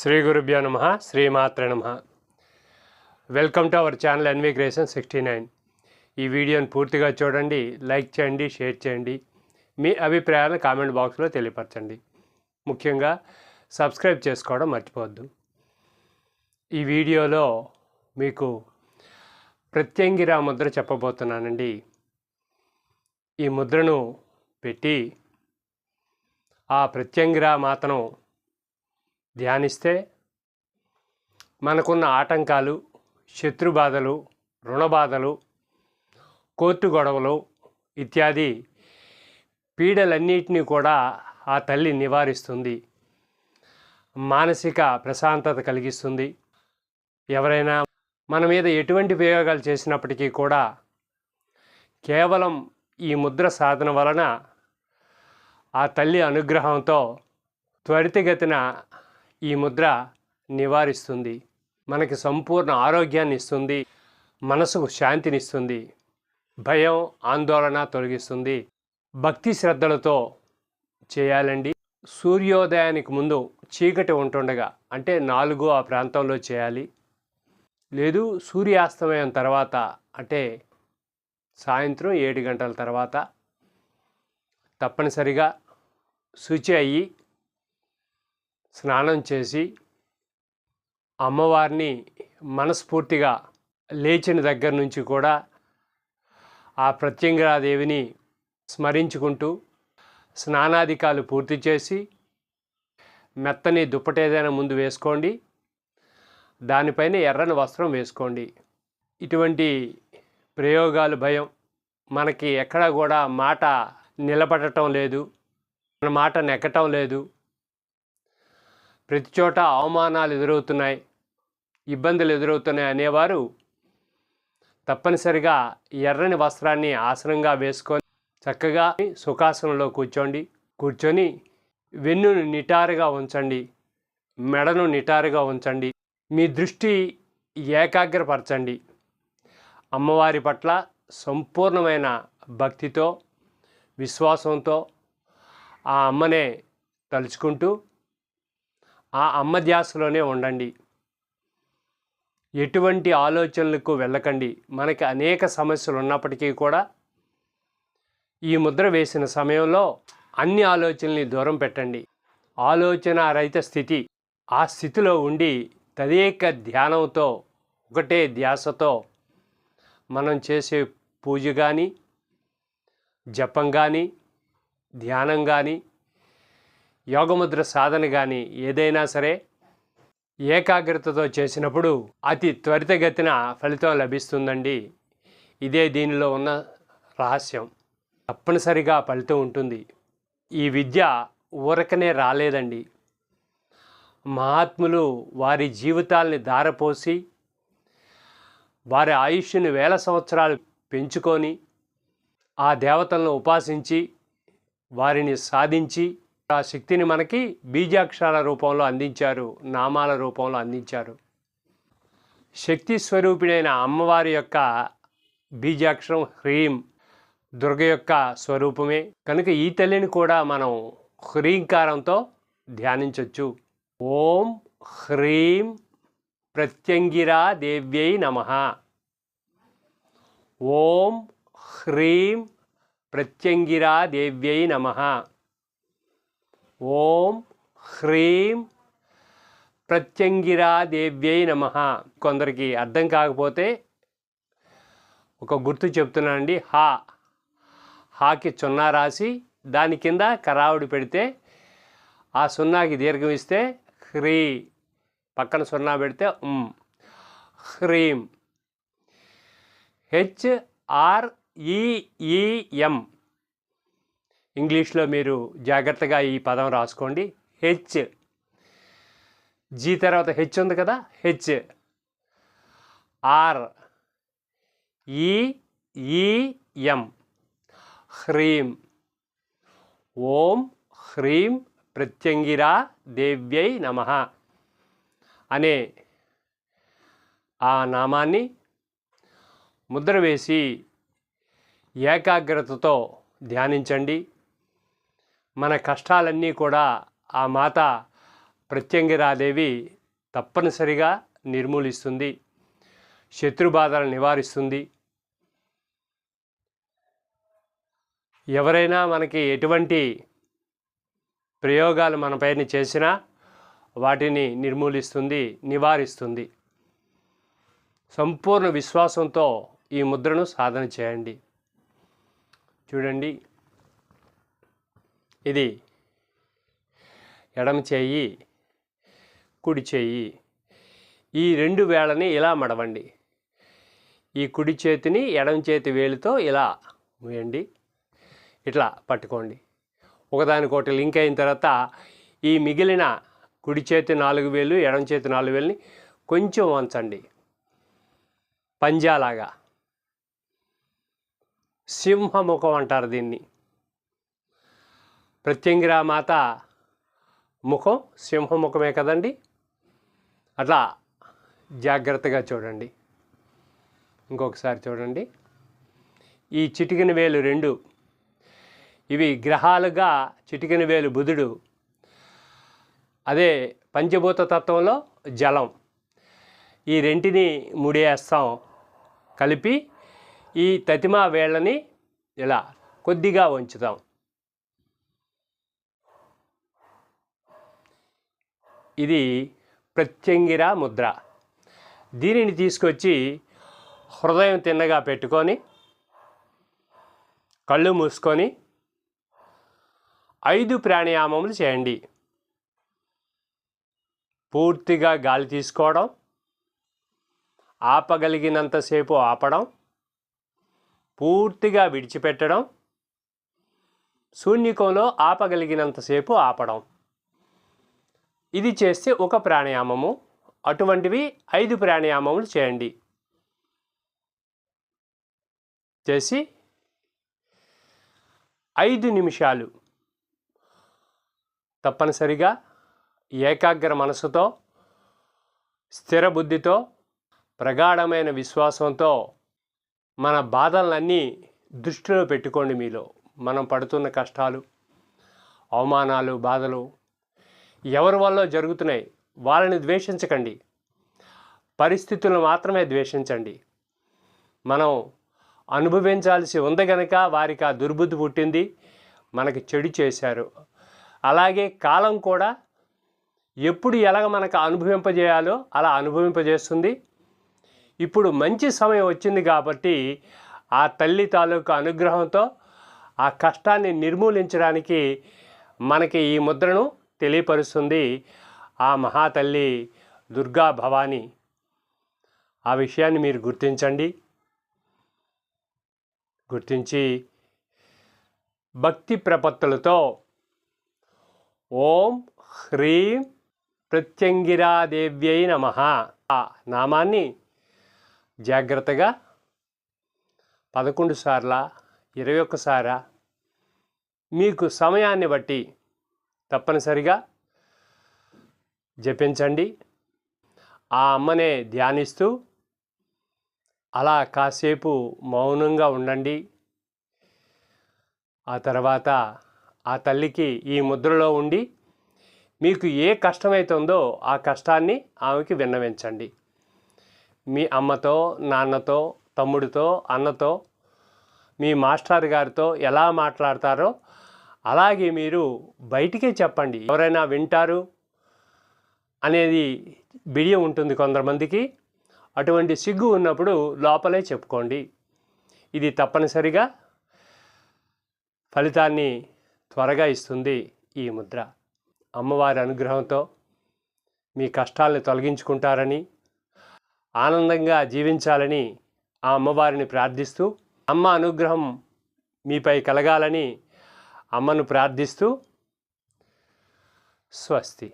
శ్రీ గురుభ్యో నమ శ్రీమాత్ర నమ. Welcome to our channel NV creation sixty nine ఈ వీడియోని పూర్తిగా చూడండి లైక్ చేయండి షేర్ చేయండి. మీ అభిప్రాయాలను కామెంట్ బాక్స్లో తెలియపరచండి. ముఖ్యంగా సబ్స్క్రైబ్ చేసుకోవడం మర్చిపోవద్దు. ఈ వీడియోలో మీకు ప్రత్యంగిరా ముద్ర చెప్పబోతున్నానండి. ఈ ముద్రను పెట్టి ఆ ప్రత్యంగిరా మాతను ధ్యానిస్తే మనకున్న ఆటంకాలు శత్రు బాధలు రుణ బాధలు కోర్టు గొడవలు ఇత్యాది పీడలన్నిటినీ కూడా ఆ తల్లి నివారిస్తుంది. మానసిక ప్రశాంతత కలిగిస్తుంది. ఎవరైనా మన మీద ఎటువంటి ప్రయోగాలు చేసినప్పటికీ కూడా కేవలం ఈ ముద్ర సాధన వలన ఆ తల్లి అనుగ్రహంతో త్వరితగతిన ఈ ముద్ర నివారిస్తుంది. మనకి సంపూర్ణ ఆరోగ్యాన్ని ఇస్తుంది. మనసుకు శాంతినిస్తుంది. భయం ఆందోళన తొలగిస్తుంది. భక్తి శ్రద్ధలతో చేయాలండి. సూర్యోదయానికి ముందు చీకటి ఉంటుండగా అంటే నాలుగు ఆ ప్రాంతంలో చేయాలి. లేదు సూర్యాస్తమయం తర్వాత అంటే సాయంత్రం ఏడు గంటల తర్వాత తప్పనిసరిగా శుచి అయ్యి స్నానం చేసి అమ్మవారిని మనస్ఫూర్తిగా లేచిన దగ్గర నుంచి కూడా ఆ ప్రత్యంగరాదేవిని స్మరించుకుంటూ స్నానాధికాలు పూర్తి చేసి మెత్తని దుప్పటేదైనా ముందు వేసుకోండి. దానిపైన ఎర్రని వస్త్రం వేసుకోండి. ఇటువంటి ప్రయోగాలు భయం మనకి ఎక్కడా కూడా మాట నిలబడటం లేదు. మన మాట నెక్కటం లేదు. ప్రతి చోట అవమానాలు ఎదురవుతున్నాయి ఇబ్బందులు ఎదురవుతున్నాయి అనేవారు తప్పనిసరిగా ఎర్రని వస్త్రాన్ని ఆసనంగా వేసుకొని చక్కగా సుఖాసనంలో కూర్చోండి. కూర్చొని వెన్నును నిటారుగా ఉంచండి. మెడను నిటారుగా ఉంచండి. మీ దృష్టి ఏకాగ్రపరచండి. అమ్మవారి పట్ల సంపూర్ణమైన భక్తితో విశ్వాసంతో ఆ అమ్మనే తలుచుకుంటూ ఆ అమ్మ ధ్యాసలోనే ఉండండి. ఎటువంటి ఆలోచనలకు వెళ్ళకండి. మనకి అనేక సమస్యలు ఉన్నప్పటికీ కూడా ఈ ముద్ర వేసిన సమయంలో అన్ని ఆలోచనల్ని దూరం పెట్టండి. ఆలోచన రహిత స్థితి ఆ స్థితిలో ఉండి తదేక ధ్యానంతో ఒకటే ధ్యాసతో మనం చేసే పూజ కానీ జపం కానీ ధ్యానం కానీ యోగముద్ర సాధన కానీ ఏదైనా సరే ఏకాగ్రతతో చేసినప్పుడు అతి త్వరితగతిన ఫలితం లభిస్తుందండి. ఇదే దీనిలో ఉన్న రహస్యం. తప్పనిసరిగా ఫలితం ఉంటుంది. ఈ విద్య ఊరకనే రాలేదండి. మహాత్ములు వారి జీవితాల్ని దారపోసి వారి ఆయుష్ని వేల సంవత్సరాలు పెంచుకొని ఆ దేవతలను ఉపాసించి వారిని సాధించి ఆ శక్తిని మనకి బీజాక్షరాల రూపంలో అందించారు నామాల రూపంలో అందించారు. శక్తి స్వరూపిణైన అమ్మవారి యొక్క బీజాక్షరం హ్రీం దుర్గ యొక్క స్వరూపమే. కనుక ఈ తల్లిని కూడా మనం హ్రీంకారంతో ధ్యానించవచ్చు ఓం హ్రీం ప్రత్యంగిరా దేవ్యై నమ. ఓం హ్రీం ప్రత్యంగిరా దేవ్యై నమ. ఓం హ్రీం ప్రత్యంగిరాదేవ్యై నమ. కొందరికి అర్థం కాకపోతే ఒక గుర్తు చెప్తున్నానండి హా హాకి సున్నా రాసి దాని కింద కరావుడి పెడితే ఆ సున్నాకి దీర్ఘం ఇస్తే హ్రీ పక్కన సున్నా పెడితే ఉమ్. హ్రీం. హెచ్ఆర్ఈఈఎం ఇంగ్లీష్లో మీరు జాగ్రత్తగా ఈ పదం రాసుకోండి. హెచ్ జీ తర్వాత హెచ్ ఉంది కదా? హెచ్ ఆర్ ఈఈఎం హ్రీం. ఓం హ్రీం ప్రత్యంగిరా దేవ్యై నమ అనే ఆ నామాన్ని ముద్ర వేసి ఏకాగ్రతతో ధ్యానించండి. మన కష్టాలన్నీ కూడా ఆ మాత ప్రత్యంగిరాదేవి తప్పనిసరిగా నిర్మూలిస్తుంది. శత్రుబాధలను నివారిస్తుంది. ఎవరైనా మనకి ఎటువంటి ప్రయోగాలు మన పైన చేసినా వాటిని నిర్మూలిస్తుంది నివారిస్తుంది. సంపూర్ణ విశ్వాసంతో ఈ ముద్రను సాధన చేయండి. చూడండి. ఇది ఎడమ చేయి కుడి చేయి. ఈ రెండు వేళని ఇలా మడవండి. ఈ కుడి చేతిని ఎడమ చేతి వేలితో ఇలా వేయండి. ఇట్లా పట్టుకోండి. ఒకదానికొకటి లింక్ అయిన తర్వాత ఈ మిగిలిన కుడి చేతి నాలుగు వేలు ఎడమ చేతి నాలుగు వేలని కొంచెం వంచండి. పంజాలాగా. సింహముఖం అంటారు దీన్ని. ప్రత్యంగిరా మాత ముఖం సింహముఖమే కదండి? అట్లా జాగ్రత్తగా చూడండి. ఇంకొకసారి చూడండి. ఈ చిటికిన వేలు రెండు. ఇవి గ్రహాలుగా చిటికిన వేలు బుధుడు. అదే పంచభూత తత్వంలో జలం. ఈ రెంటిని ముడేస్తాం కలిపి ఈ తతిమా వేళ్ళని ఇలా కొద్దిగా ఉంచుతాం ఇది ప్రత్యంగిర ముద్ర. దీనిని తీసుకొచ్చి హృదయం తిన్నగా పెట్టుకొని కళ్ళు మూసుకొని ఐదు ప్రాణాయామములు చేయండి. పూర్తిగా గాలి తీసుకోవడం ఆపగలిగినంతసేపు ఆపడం పూర్తిగా విడిచిపెట్టడం శూన్యకంలో ఆపగలిగినంతసేపు ఆపడం. ఇది చేస్తే ఒక ప్రాణాయామము. అటువంటివి ఐదు ప్రాణాయామములు చేయండి. చేసి ఐదు నిమిషాలు తప్పనిసరిగా ఏకాగ్ర మనసుతో స్థిర బుద్ధితో ప్రగాఢమైన విశ్వాసంతో మన బాధలన్నీ దృష్టిలో పెట్టుకోండి మీలో. మనం పడుతున్న కష్టాలు అవమానాలు బాధలు ఎవరి వల్ల జరుగుతున్నాయి వాళ్ళని ద్వేషించకండి. పరిస్థితులను మాత్రమే ద్వేషించండి. మనం అనుభవించాల్సి ఉంది గనక వారికి ఆ దుర్బుద్ధి పుట్టింది మనకి చెడు చేశారు. అలాగే కాలం కూడా ఎప్పుడు ఎలాగ మనకు అనుభవింపజేయాలో అలా అనుభవింపజేస్తుంది. ఇప్పుడు మంచి సమయం వచ్చింది కాబట్టి ఆ తల్లి తాలూకు అనుగ్రహంతో ఆ కష్టాన్ని నిర్మూలించడానికి మనకి ఈ ముద్రను తెలియపరుస్తుంది ఆ మహాతల్లి దుర్గా భవాని. ఆ విషయాన్ని మీరు గుర్తించండి. గుర్తించి భక్తి ప్రపత్తులతో ఓం హ్రీం ప్రత్యంగిరాదేవ్యై నమ. ఆ నామాన్ని జాగ్రత్తగా పదకొండు సార్ల ఇరవై ఒక్కసారా మీకు సమయాన్ని బట్టి తప్పనిసరిగా జపించండి. ఆ అమ్మనే ధ్యానిస్తూ అలా కాసేపు మౌనంగా ఉండండి. ఆ తర్వాత ఆ తల్లికి ఈ ముద్రలో ఉండి మీకు ఏ కష్టమైతుందో ఆ కష్టాన్ని ఆమెకి విన్నవించండి. మీ అమ్మతో నాన్నతో తమ్ముడితో అన్నతో మీ మాస్టర్ గారితో ఎలా మాట్లాడతారో అలాగే మీరు బయటికే చెప్పండి. ఎవరైనా వింటారు అనేది బిడియం ఉంటుంది కొంతమందికి. అటువంటి సిగ్గు ఉన్నప్పుడు లోపలే చెప్పుకోండి. ఇది తప్పనిసరిగా ఫలితాన్ని త్వరగా ఇస్తుంది ఈ ముద్ర. అమ్మవారి అనుగ్రహంతో మీ కష్టాలను తొలగించుకుంటారని ఆనందంగా జీవించాలని ఆ అమ్మవారిని ప్రార్థిస్తూ అమ్మ అనుగ్రహం మీపై కలగాలని అమ్మను ప్రార్థిస్తూ స్వస్తి.